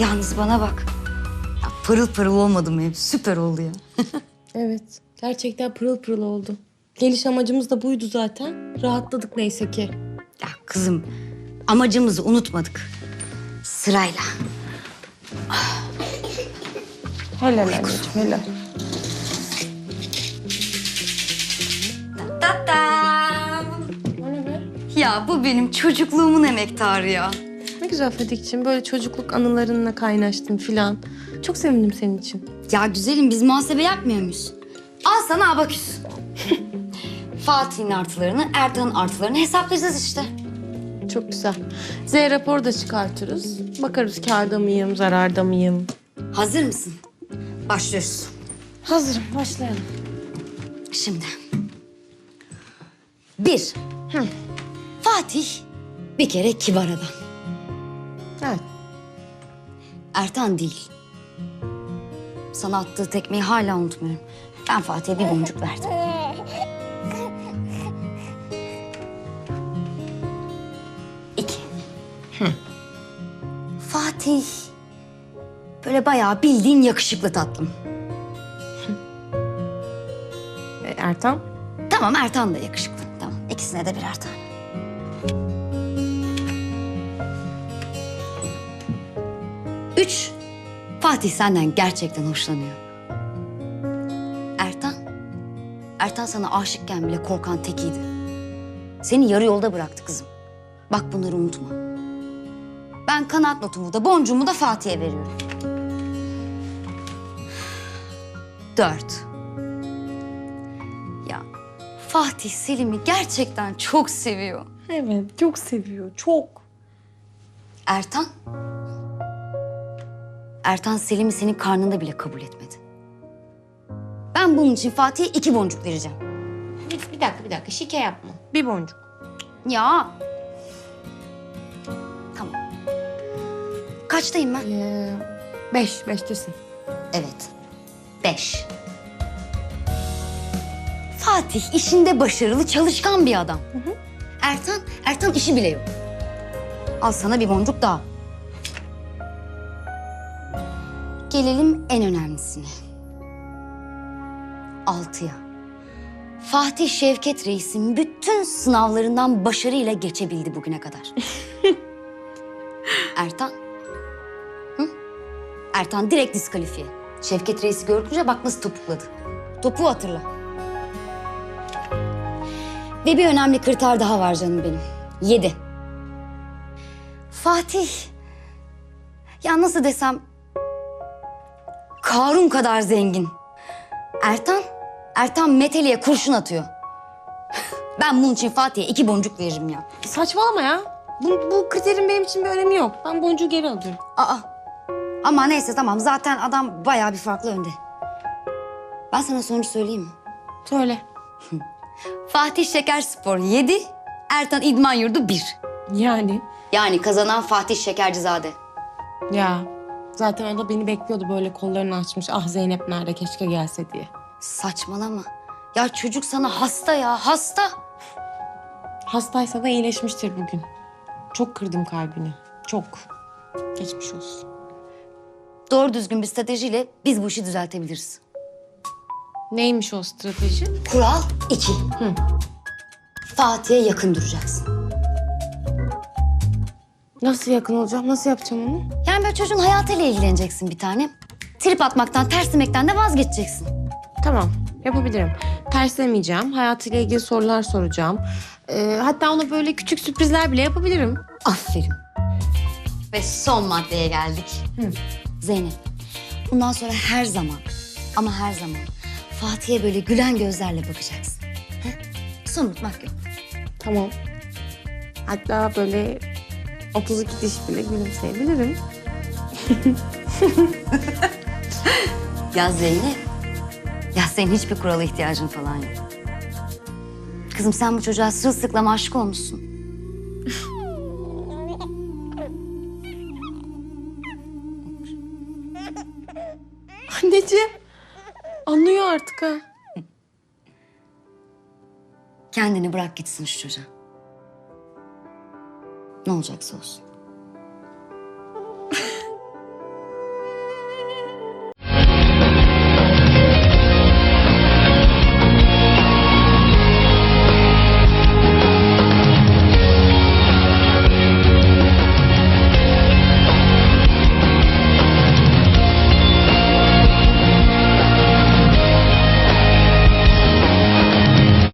Yalnız bana bak. Ya pırıl pırıl olmadı mı ev? Süper oldu ya. Evet. Gerçekten pırıl pırıl oldu. Geliş amacımız da buydu zaten. Rahatladık neyse ki. Ya kızım amacımızı unutmadık. Sırayla. Helal anneciğim helal. O ne be? Ya bu benim çocukluğumun emektarı ya. Güzel Fadik'ciğim. Böyle çocukluk anılarınla kaynaştın filan. Çok sevindim senin için. Ya güzelim biz muhasebe yapmıyor muyuz? Al sana abaküs. Fatih'in artılarını, Ertan'ın artılarını hesaplayacağız işte. Çok güzel. Z rapor da çıkartırız. Bakarız kârda mıyım, zararda mıyım? Hazır mısın? Başlıyoruz. Hazırım. Başlayalım. Şimdi. Bir. Fatih bir kere kibar adam. Evet. Ertan değil. Sana attığı tekmeyi hala unutmuyorum. Ben Fatih'e bir boncuk verdim. İki. Fatih. Böyle bayağı bildiğin yakışıklı tatlım. E, Ertan? Tamam Ertan da yakışıklı. Tamam ikisine de birer tane. Üç. Fatih senden gerçekten hoşlanıyor. Ertan. Ertan sana aşıkken bile korkan tekiydi. Seni yarı yolda bıraktı kızım. Bak bunları unutma. Ben kanat notumu da boncuğumu da Fatih'e veriyorum. Dört. Ya Fatih Selim'i gerçekten çok seviyor. Evet. Çok seviyor. Çok. Ertan? Ertan Selim'i senin karnında bile kabul etmedi. Ben bunun için Fatih'e iki boncuk vereceğim. Bir, bir dakika, bir dakika. Şike yapma. Bir boncuk. Ya. Tamam. Kaçtayım ben? Ee, beş. Beştesin. Evet. Beş. Fatih işinde başarılı, çalışkan bir adam. Ertan, Ertan işi bile yok. Al sana bir boncuk daha. Gelelim en önemlisine. Altıya. Fatih Şevket Reis'in bütün sınavlarından başarıyla geçebildi bugüne kadar. Ertan? Hı? Ertan direkt diskalifiye. Şevket Reis'i görünce bak nasıl topukladı. Topuğu hatırla. Ve bir önemli kriter daha var canım benim. Yedi. Fatih. Ya nasıl desem... Karun kadar zengin. Ertan, Ertan Meteli'ye kurşun atıyor. Ben bunun için Fatih'e iki boncuk veririm ya. Saçmalama ya. Bu, bu kriterin benim için bir önemi yok. Ben boncuğu geri alıyorum. Aa. Ama neyse tamam zaten adam bayağı bir farklı önde. Ben sana sonucu söyleyeyim mi? Söyle. Fatih Şekerspor 7, Ertan İdman Yurdu 1. Yani? Yani kazanan Fatih Şekercizade. Ya. Zaten o da beni bekliyordu böyle kollarını açmış. Ah Zeynep nerede keşke gelse diye. Saçmalama. Ya çocuk sana hasta ya hasta. Hastaysa da iyileşmiştir bugün. Çok kırdım kalbini. Çok. Geçmiş olsun. Doğru düzgün bir stratejiyle biz bu işi düzeltebiliriz. Neymiş o strateji? Kural 2. Fatih'e yakın duracaksın. Nasıl yakın olacağım? Nasıl yapacağım onu? Yani böyle çocuğun hayatıyla ilgileneceksin bir tane. Trip atmaktan, terslemekten de vazgeçeceksin. Tamam, yapabilirim. Terslemeyeceğim, hayatıyla ilgili sorular soracağım. Ee, hatta ona böyle küçük sürprizler bile yapabilirim. Aferin. Ve son maddeye geldik. Zeynep, bundan sonra her zaman ama her zaman Fatih'e böyle gülen gözlerle bakacaksın. He? Son unutmak yok. Tamam. Hatta böyle 32 diş bile gülümseyebilirim. Ya Zeynep, ya senin hiçbir kurala ihtiyacın falan yok. Kızım sen bu çocuğa sırılsıklam aşık olmuşsun. Anneciğim, anlıyor artık ha. Kendini bırak gitsin şu çocuğa. Ne olacaksa olsun.